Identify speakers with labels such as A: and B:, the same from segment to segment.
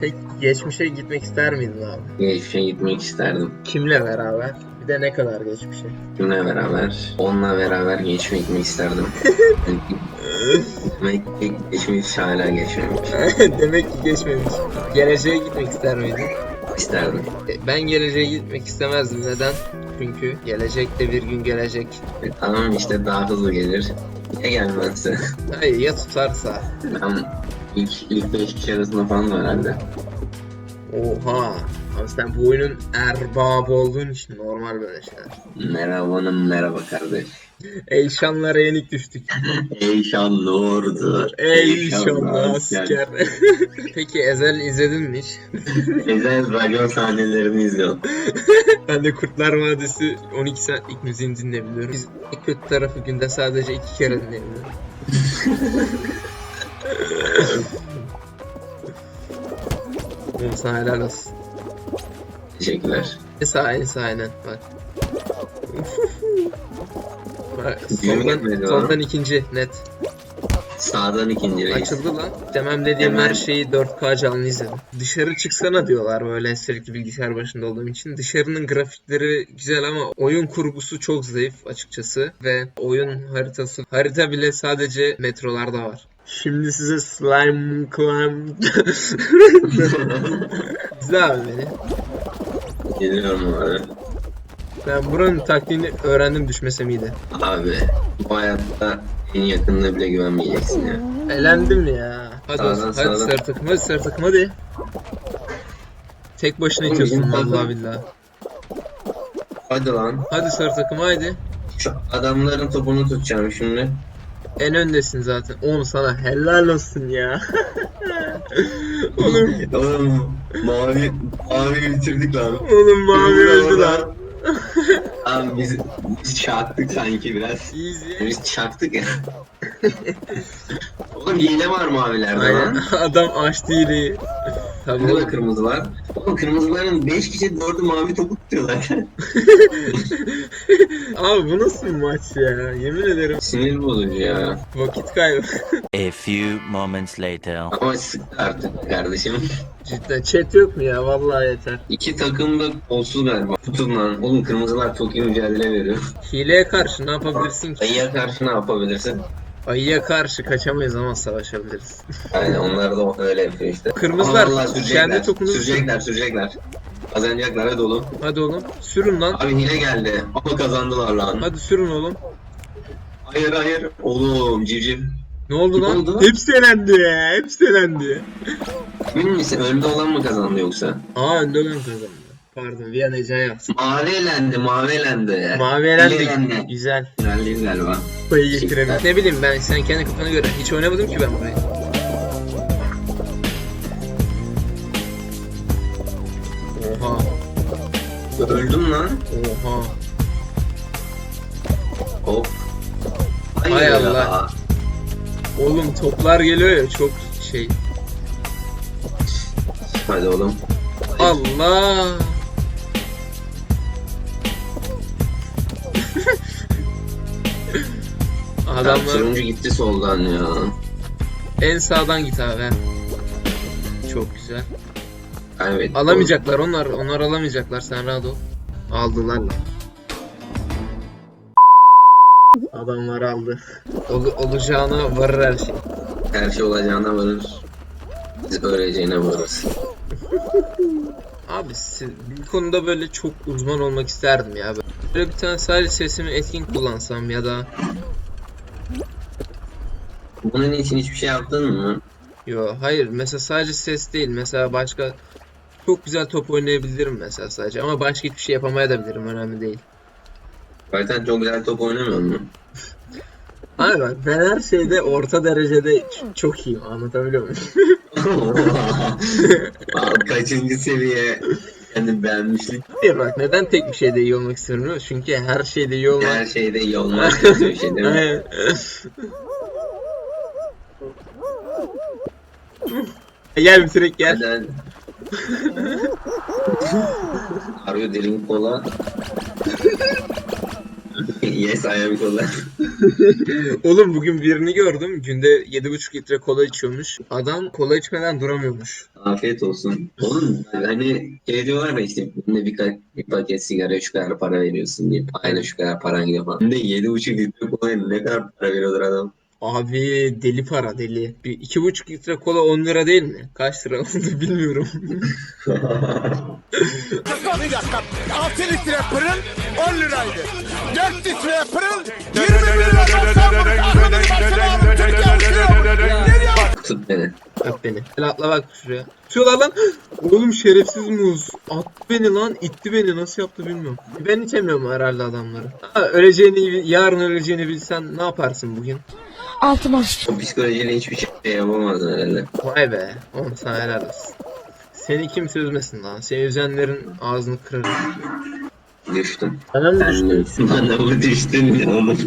A: Peki geçmişe gitmek ister miydin abi?
B: Geçmişe gitmek isterdim.
A: Kimle beraber? Bir de ne kadar geçmişe?
B: Kimle beraber? Onunla beraber geçmişe gitmek isterdim. Demek ki geçmiş hala geçmemiş.
A: Demek ki geçmemiş. Geleceğe gitmek ister miydin?
B: İsterdim.
A: E, Ben geleceğe gitmek istemezdim. Neden? Çünkü gelecek de bir gün gelecek.
B: E, tamam işte daha hızlı gelir. Ya gelmezse?
A: Hayır ya tutarsa.
B: Ben ilk, ilk beş kişi arasında falan var herhalde.
A: Oha. Ama sen bu oyunun erbabı olduğun için normal böyle şeyler.
B: Merhaba hanım, merhaba kardeş.
A: Ey şanlara yenik düştük.
B: Ey şanlı ordu.
A: Ey şanlı
B: asker.
A: Peki Ezel izledin mi hiç?
B: Ezel racon sahnelerini izliyorum.
A: Ben de Kurtlar Vadisi 12 saatlik müziğini dinleyebiliyorum. Biz kötü tarafı günde sadece iki kere dinleyebiliyorum. Sana helal olsun.
B: Teşekkürler.
A: Neyse aynen bak. Bak, Soldan, ikinci net.
B: Sağdan ikinci reis.
A: Açıldı lan. Demem dediğim
B: Hemen.
A: her şeyi 4K canlı izledim. Dışarı çıksana diyorlar böyle sürekli bilgisayar başında olduğum için. Dışarının grafikleri güzel ama oyun kurgusu çok zayıf açıkçası. Ve oyun haritası, harita bile sadece metrolarda var. Şimdi size slime climb... İzle abi beni.
B: Geliyorum abi.
A: Ben buranın taktiğini öğrendim düşmesem iyiydi.
B: Abi bu hayatta en yakınına bile güvenmeyeceksin ya.
A: Elendim ya. Hadi
B: Sağdan,
A: olsun, hadi
B: sağdan.
A: sarı takım, hadi sarı takım hadi. Tek başına
B: Oğlum,
A: itiyorsun
B: bizim
A: vallahi billahi.
B: Hadi lan.
A: Hadi sarı takım haydi.
B: Şu adamların topunu tutacağım şimdi.
A: En öndesin zaten. Oğlum sana helal olsun ya. oğlum,
B: Oğlum mavi, mavi bitirdik lan.
A: oğlum mavi öldü lan.
B: Abi biz, biz çaktık sanki biraz.
A: Easy.
B: Biz çaktık ya. Oğlum hile var mavilerde
A: Aynen.
B: lan.
A: Adam açtı hileyi. Tabii
B: Burada da kırmızı var. Oğlum kırmızıların 5 kişi 4'ü mavi topu tutuyorlar.
A: Abi bu nasıl bir maç ya? Yemin ederim
B: Sinir bozucu ya.
A: vakit kaybı.
C: A few moments later.
B: Ama sıktı artık kardeşim.
A: Cidden chat yok mu ya? Vallahi yeter.
B: İki takım da kolsuz galiba. Tutun lan. Oğlum kırmızılar çok iyi mücadele veriyor.
A: Hileye karşı ne yapabilirsin ki?
B: Ayıya karşı ne yapabilirsin?
A: Ayıya karşı kaçamayız ama savaşabiliriz.
B: Aynen onlar da öyle yapıyor işte.
A: Kırmızılar
B: Ama vallahi sürecekler.
A: kendi topunuzu
B: Sürecekler sürecekler. Kazanacaklar hadi oğlum.
A: Hadi oğlum sürün lan.
B: Abi hile geldi. Ama kazandılar lan.
A: Hadi sürün oğlum.
B: Hayır hayır. Oğlum civciv.
A: Ne oldu
B: Ne
A: lan?
B: oldu?
A: Hepsi elendi ya. Hepsi elendi.
B: Emin misin? Önde olan mı kazandı yoksa?
A: Aa önde ben kazandım. Pardon Viyan Ece yapsın.
B: Mavi elendi, mavi elendi.
A: Mavi elendi. Güzel.
B: Güzel değil galiba.
A: Kupayı getirelim. Ne bileyim ben sen kendi kafana göre. Hiç oynamadım ki ben burayı. Oha.
B: Öldüm lan.
A: Oha.
B: Hop.
A: Hay
B: Hayır ya.
A: Allah. Oğlum toplar geliyor ya çok şey.
B: Hadi oğlum.
A: Allah.
B: Adamlar...
A: Adamlar
B: Turuncu gitti soldan ya.
A: en sağdan git abi. Çok güzel.
B: Kaybettik.
A: Alamayacaklar onlar. Onlar alamayacaklar. Sen rahat ol. Aldılar lan. Adamlar aldı. Ol, olacağına varır her şey.
B: Her şey olacağına varır. Biz öleceğine varırız.
A: Abi bir konuda böyle çok uzman olmak isterdim ya. Böyle bir tane sadece sesimi etkin kullansam ya da
B: Bunun için hiçbir şey yaptın mı?
A: Yo hayır mesela sadece ses değil mesela başka çok güzel top oynayabilirim mesela sadece ama başka hiçbir şey yapamayabilirim önemli değil.
B: Zaten çok güzel top oynamıyor mu?
A: Abi bak ben her şeyde orta derecede çok iyiyim anlatabiliyor muyum?
B: Abi Kaçıncı seviye yani beğenmişlik
A: Hayır bak neden tek bir şeyde iyi olmak istiyorum? Çünkü her şeyde iyi olmak
B: her şeyde iyi olmak kötü bir şey değil mi?
A: Aynen. gel bitirek gel.
B: Hadi hadi. Arıyor derin kola. yes I am cola.
A: Oğlum bugün birini gördüm. Günde 7,5 litre kola içiyormuş. Adam kola içmeden duramıyormuş.
B: Afiyet olsun. Oğlum hani şey diyorlar ya işte günde birkaç bir paket sigara şu kadar para veriyorsun diye. Aynen şu kadar paran gidiyor falan. Günde 7,5 litre kolaya ne kadar para veriyordur adam.
A: Abi deli para deli. Bir 2,5 litre kola 10 lira değil mi? Kaç lira oldu bilmiyorum.
D: Bir dakika. 6 litre pırıl 10 liraydı. 4 litre pırıl 20 liradan sonra aklımın başına aldım. Türkiye uçuyor. Nereye
B: Tut beni.
A: Öp beni. Gel atla bak şuraya. Tutuyorlar lan. Oğlum şerefsiz muz. Attı beni lan. itti beni. Nasıl yaptı bilmiyorum. Ben içemiyorum herhalde adamları. Ha, öleceğini, yarın öleceğini bilsen ne yaparsın bugün?
E: Altıma sıçtım.
B: O psikolojiyle hiçbir şey yapamazdın herhalde.
A: Vay be. Oğlum sana helal olsun. Seni kimse üzmesin lan. Seni üzenlerin ağzını kırarım.
B: Düştüm.
A: Bana mı
B: Sen de bana mı düştün ya oğlum?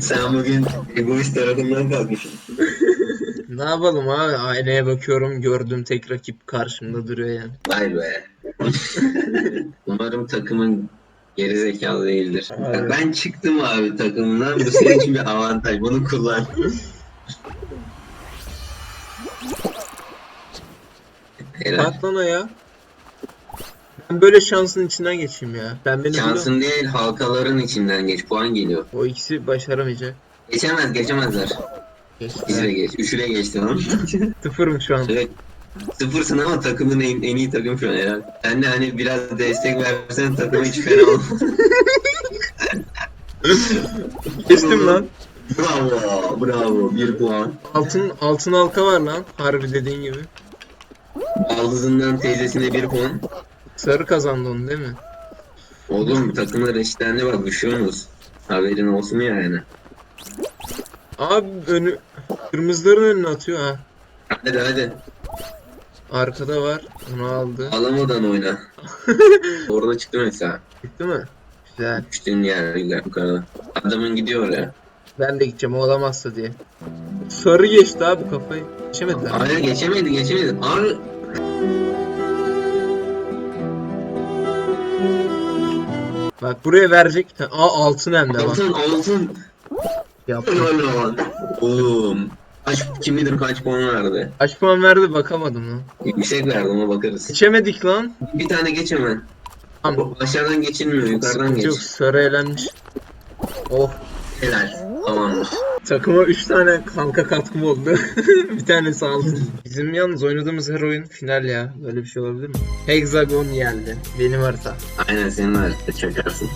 B: Sen bugün egoist tarafından kalkmışsın.
A: Ne yapalım abi? Aynaya bakıyorum. Gördüğüm tek rakip karşımda duruyor yani.
B: Vay be. Umarım takımın geri zekalı değildir.
A: Aynen.
B: Ben çıktım abi takımdan. Bu senin için bir avantaj. Bunu kullan. Helal.
A: Ayağa. Ben böyle şansın içinden geçeyim ya. Ben beni.
B: Şansın değil halkaların içinden geç. Puan geliyor.
A: O ikisi başaramayacak.
B: Geçemez geçemezler.
A: Geçti.
B: Bizi de geç. Üçü de geçti lan.
A: Sıfırım şu an.
B: Evet. Sıfırsın ama takımın en, en iyi takım şu an herhalde. Sen de hani biraz destek versen takım hiç fena olmaz.
A: Geçtim lan.
B: bravo, bravo. Bir puan.
A: Altın altın halka var lan. Harbi dediğin gibi.
B: Baldızından teyzesine bir puan.
A: Sarı kazandı onu değil mi?
B: Oğlum takımlar eşitlendi bak düşüyorsunuz. Haberin olsun yani.
A: Abi önü kırmızıların önüne atıyor ha.
B: Hadi hadi.
A: Arkada var. Onu aldı.
B: Alamadan oyna. Orada çıktı mesela.
A: Gitti mi? Güzel.
B: Düştüğün yer güzel yukarıda. Adamın gidiyor oraya.
A: Ben de gideceğim o olamazsa diye. Sarı geçti abi kafayı. Geçemediler.
B: Hayır geçemedi geçemedi. Abi
A: Bak buraya verecek. bir tane- Aa altın hem de bak.
B: altın altın.
A: Yaptı.
B: Helal lan. Oğlum. Kaç, kim bilir kaç puan verdi.
A: Kaç puan verdi bakamadım lan.
B: Yüksek verdi ona bakarız.
A: Geçemedik lan.
B: Bir tane geç hemen.
A: Tamam.
B: Aşağıdan geçilmiyor yukarıdan
A: Sıkıntı Yok
B: geç.
A: sarı elenmiş. Oh.
B: Helal. Tamamdır.
A: Takıma 3 tane kanka katkım oldu. bir tanesi altın. Bizim yalnız oynadığımız her oyun final ya. Böyle bir şey olabilir mi? Hexagon geldi. Benim harita.
B: Aynen senin harita çakarsın.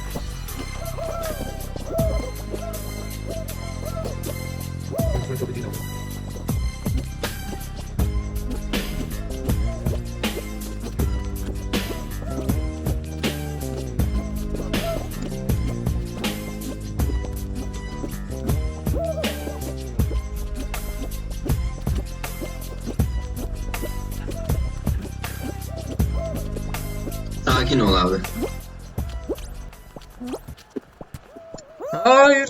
B: Sakin ol abi.
A: Hayır.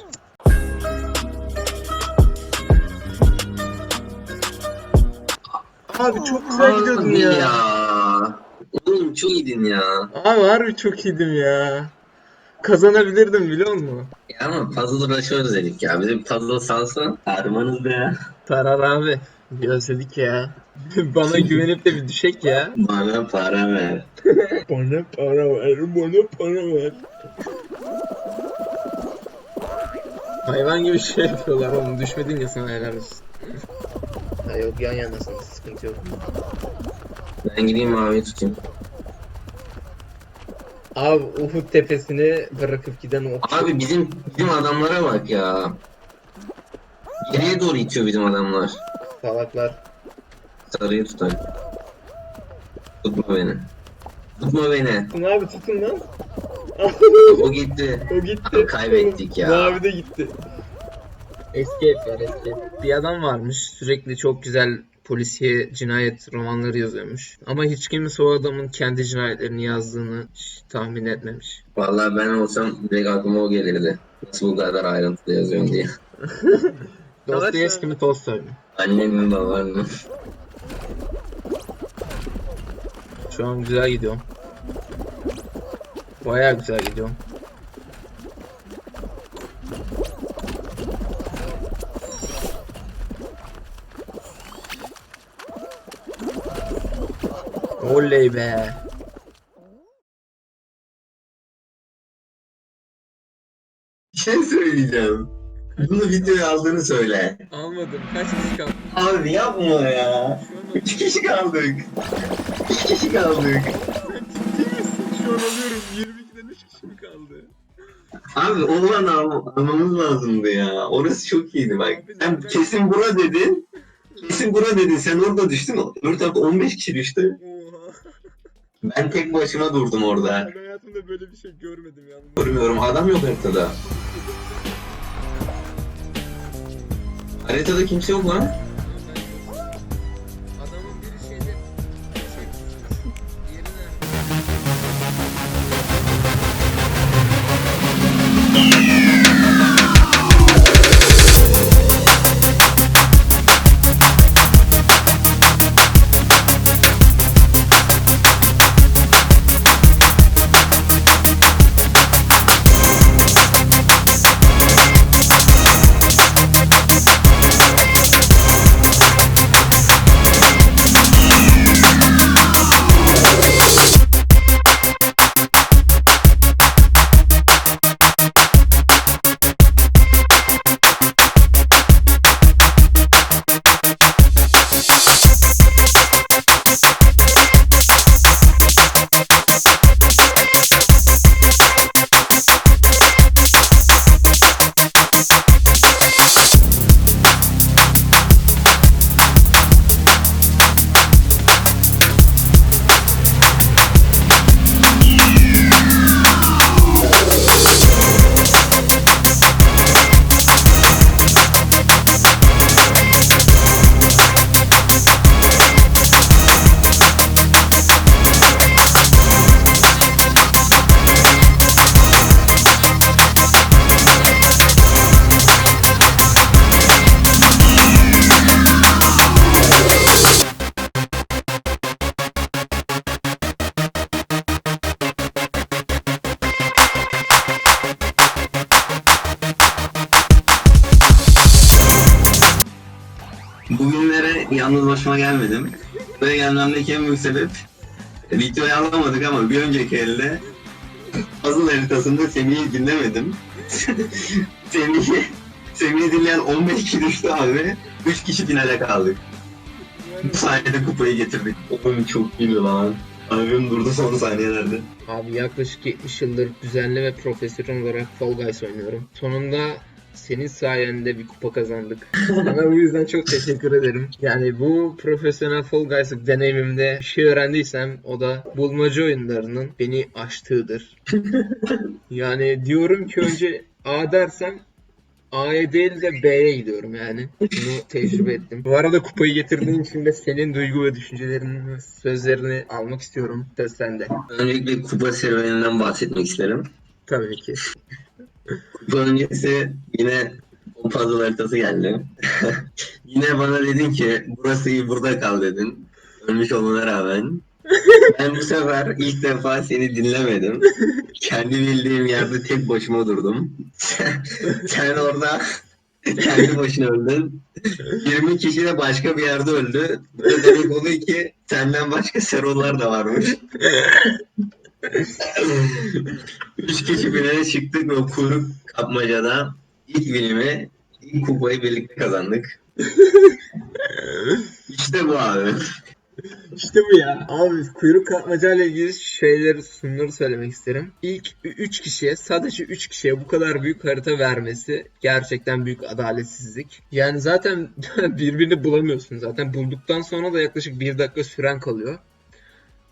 A: Abi çok güzel gidiyordun
B: Abi
A: ya.
B: ya. Oğlum çok iyiydin ya.
A: Abi harbi çok iyiydim ya. Kazanabilirdim biliyor musun?
B: Ya ama puzzle uğraşıyoruz dedik ya. Bize bir puzzle salsan. Harmanız be ya.
A: Tarar abi. Bir özledik ya. Bana güvenip de bir düşek ya.
B: Bana para ver.
A: Bana para ver, bana para ver. Hayvan gibi şey yapıyorlar oğlum. Düşmedin ya sana helal olsun. Ha yok yan yanasınız. Sıkıntı yok.
B: Ben gideyim maviyi tutayım.
A: Abi Uhud tepesini bırakıp giden o.
B: Abi bizim bizim adamlara bak ya. Geriye doğru itiyor bizim adamlar.
A: Salaklar.
B: Sarıyı tutar. Tutma beni. Tutma beni.
A: Tutun abi tutun lan.
B: O gitti.
A: o gitti.
B: Kaybettik ya.
A: Mavi de gitti. Escape var escape. Bir adam varmış sürekli çok güzel polisiye cinayet romanları yazıyormuş. Ama hiç kimse o adamın kendi cinayetlerini yazdığını tahmin etmemiş.
B: Vallahi ben olsam direkt aklıma o gelirdi. Nasıl bu kadar ayrıntılı yazıyorsun diye.
A: Dostoyevski mi Tolstoy mu?
B: Annemin babanın.
A: Şu an güzel gidiyorum. Baya güzel gidiyor. Oley be.
B: Bunu videoya aldığını söyle.
A: Almadım. Kaç kişi kaldı?
B: Abi yapma ya. Üç kişi kaldık. Üç kişi kaldık.
A: Şu an alıyorum. 22'den 3 kişi mi kaldı?
B: Abi olan al almamız lazımdı ya. Orası çok iyiydi bak. Sen kesin bura dedin. Kesin bura dedin. Sen orada düştün. Öbür tarafta 15 kişi düştü.
A: Oha.
B: Ben tek başıma durdum orada.
A: Ben hayatımda böyle bir şey görmedim yalnız.
B: Görmüyorum. Adam yok haritada. Haritada kimse yok lan. Yalnız başıma gelmedim. Buraya gelmemdeki en büyük sebep videoyu alamadık ama bir önceki elde puzzle haritasında Semih'i dinlemedim. Semih'i Semih'i dinleyen 15 kişi düştü abi. 3 kişi finale kaldık. Bu sayede kupayı getirdik. Oğlum çok iyi lan. Abim durdu son saniyelerde.
A: Abi yaklaşık 70 yıldır düzenli ve profesyonel olarak Fall Guys oynuyorum. Sonunda senin sayende bir kupa kazandık. Sana bu yüzden çok teşekkür ederim. Yani bu profesyonel Fall Guys'lık deneyimimde bir şey öğrendiysem o da bulmaca oyunlarının beni aştığıdır. Yani diyorum ki önce A dersem A'ya değil de B'ye gidiyorum yani. Bunu tecrübe ettim. Bu arada kupayı getirdiğin için de senin duygu ve düşüncelerini ve sözlerini almak istiyorum. Söz sende.
B: Öncelikle kupa serüveninden bahsetmek isterim.
A: Tabii ki.
B: Öncesi yine puzzle haritası geldi. yine bana dedin ki burası iyi burada kal dedin. Ölmüş olmana rağmen. Ben bu sefer ilk defa seni dinlemedim. Kendi bildiğim yerde tek başıma durdum. Sen orada kendi başına öldün. 20 kişi de başka bir yerde öldü. Bu demek oluyor ki senden başka serolar da varmış. Üç kişi finale çıktık ve o kuyruk kapmacada ilk binimi, ilk kupayı birlikte kazandık. İşte bu abi.
A: İşte bu ya. Abi kuyruk kapmaca ile ilgili şeyleri şunları söylemek isterim. İlk 3 kişiye sadece 3 kişiye bu kadar büyük harita vermesi gerçekten büyük adaletsizlik. Yani zaten birbirini bulamıyorsun zaten. Bulduktan sonra da yaklaşık 1 dakika süren kalıyor.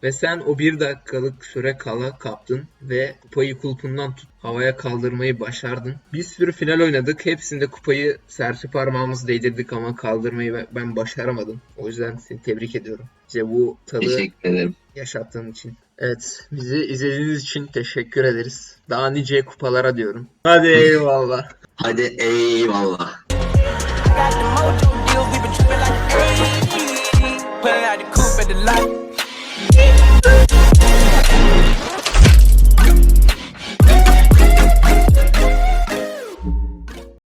A: Ve sen o 1 dakikalık süre kala kaptın ve kupayı kulpundan tut havaya kaldırmayı başardın. Bir sürü final oynadık. Hepsinde kupayı serçe parmağımız değdirdik ama kaldırmayı ben- başaramadım. O yüzden seni tebrik ediyorum. İşte bu tadı
B: Teşekkür ederim.
A: yaşattığın için. Evet, bizi izlediğiniz için teşekkür ederiz. Daha nice kupalara diyorum. Hadi eyvallah.
B: Hadi eyvallah.
E: got the mojo deals, we been tripping like crazy. Pulling out the coupe at the lot.